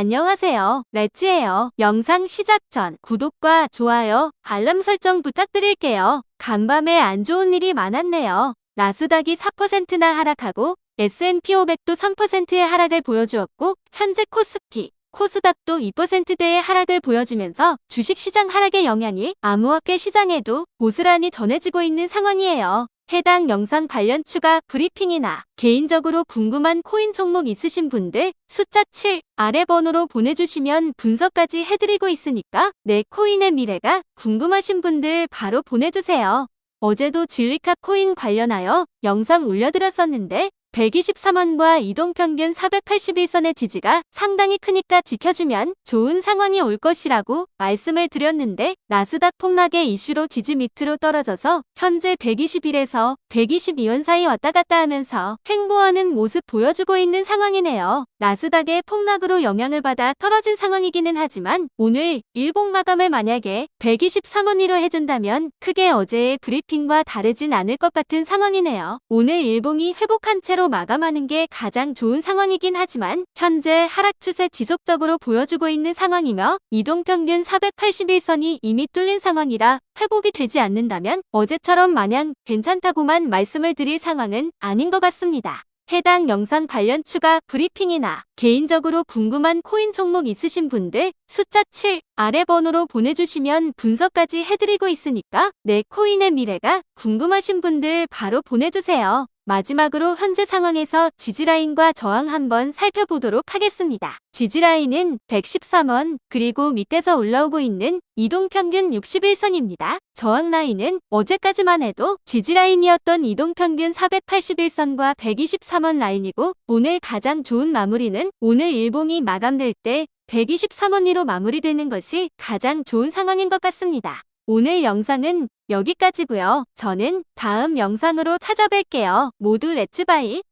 안녕하세요. 레츠예요. 영상 시작 전 구독과 좋아요, 알람 설정 부탁드릴게요. 간밤에 안 좋은 일이 많았네요. 나스닥이 4%나 하락하고 S&P 500도 3%의 하락을 보여주었고 현재 코스피, 코스닥도 2%대의 하락을 보여주면서 주식시장 하락의 영향이 암호화폐 시장에도 고스란히 전해지고 있는 상황이에요. 해당 영상 관련 추가 브리핑이나 개인적으로 궁금한 코인 종목 있으신 분들 숫자 7 아래 번호로 보내주시면 분석까지 해드리고 있으니까 내 코인의 미래가 궁금하신 분들 바로 보내주세요. 어제도 진리카 코인 관련하여 영상 올려드렸었는데 123원과 이동평균 481선의 지지가 상당히 크니까 지켜주면 좋은 상황이 올 것이라고 말씀을 드렸는데 나스닥 폭락의 이슈로 지지 밑으로 떨어져서 현재 121에서 122원 사이 왔다 갔다 하면서 횡보하는 모습 보여주고 있는 상황이네요. 나스닥의 폭락으로 영향을 받아 떨어진 상황이기는 하지만 오늘 일봉 마감을 만약에 123원으로 해준다면 크게 어제의 브리핑과 다르진 않을 것 같은 상황이네요. 오늘 일봉이 회복한 채로 마감하는 게 가장 좋은 상황이긴 하지만 현재 하락 추세 지속적으로 보여주고 있는 상황이며 이동평균 481선이 이미 뚫린 상황이라 회복이 되지 않는다면 어제처럼 마냥 괜찮다고만 말씀을 드릴 상황은 아닌 것 같습니다. 해당 영상 관련 추가 브리핑이나 개인적으로 궁금한 코인 종목 있으신 분들 숫자 7 아래 번호로 보내주시면 분석까지 해드리고 있으니까 내 코인의 미래가 궁금하신 분들 바로 보내주세요. 마지막으로 현재 상황에서 지지라인과 저항 한번 살펴보도록 하겠습니다. 지지라인은 113원, 그리고 밑에서 올라오고 있는 이동평균 61선입니다. 저항 라인은 어제까지만 해도 지지라인이었던 이동평균 481선과 123원 라인이고 오늘 가장 좋은 마무리는 오늘 일봉이 마감될 때 123원으로 마무리되는 것이 가장 좋은 상황인 것 같습니다. 오늘 영상은 여기까지고요. 저는 다음 영상으로 찾아뵐게요. 모두 렛츠바이